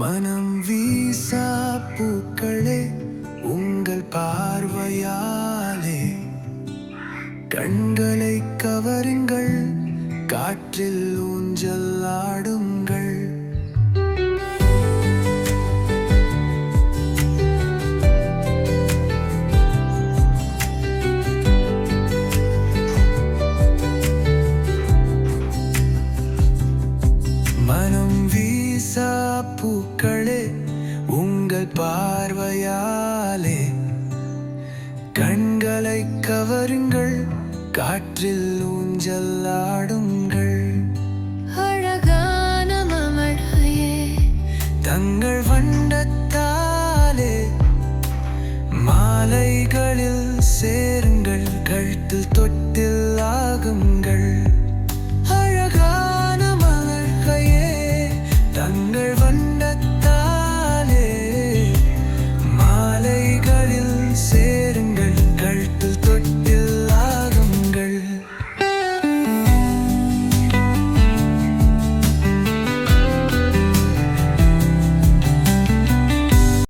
மனம் வீசா பூக்களே உங்கள் பார்வையாலே. கண்களை கவருங்கள் காற்றில் ஊஞ்சல் ஆடுங்கள். மனம் பூக்களே உங்கள் பார்வையாலே. கண்களை கவருங்கள் காற்றில் ஊஞ்சலாடுங்கள் அழகான மமழையே தங்கள் வண்டத்தாலே மாலைகளில் சேருங்கள் கழுத்தில் தொட்டில் ஆகுங்கள். அழகான மமழையே தங்கள்